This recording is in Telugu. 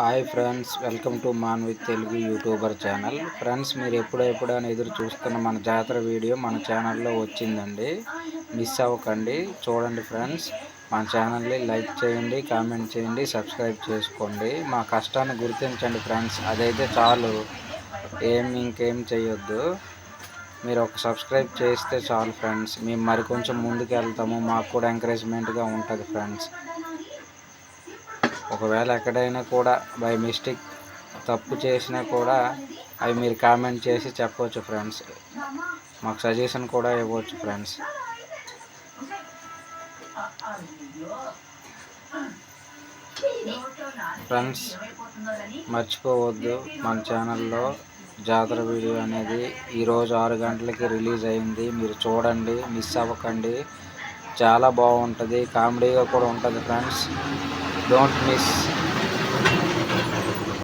Hi friends welcome to man with Telugu YouTuber channel. Friends మీరు ఎప్పుడెప్పుడు అని ఎదురు చూస్తున్న మన జాతర వీడియో మన ఛానల్లో వచ్చిందండి. మిస్ అవ్వకండి. చూడండి ఫ్రెండ్స్ మన ఛానల్ని లైక్ చేయండి కామెంట్ చేయండి సబ్స్క్రైబ్ చేసుకోండి. మా కష్టాన్ని గుర్తించండి ఫ్రెండ్స్. అదైతే చాలు. ఏం ఇంకేం చేయొద్దు. మీరు ఒక సబ్స్క్రైబ్ చేస్తే చాలు ఫ్రెండ్స్. మేము మరి కొంచెం ముందుకు వెళ్తాము మాకు కూడా ఎంకరేజ్మెంట్గా ఉంటుంది ఫ్రెండ్స్. ఒకవేళ ఎక్కడైనా కూడా బై మిస్టేక్ తప్పు చేసినా కూడా అవి మీరు కామెంట్ చేసి చెప్పవచ్చు ఫ్రెండ్స్ మాకు సజెషన్ కూడా ఇవ్వచ్చు ఫ్రెండ్స్ ఫ్రెండ్స్ మర్చిపోవద్దు. మన ఛానల్లో జాతర వీడియో అనేది ఈరోజు ఆరు గంటలకి రిలీజ్ అయింది. మీరు చూడండి మిస్ అవ్వకండి. చాలా బాగుంటుంది. కామెడీగా కూడా ఉంటుంది ఫ్రెండ్స్ don't miss.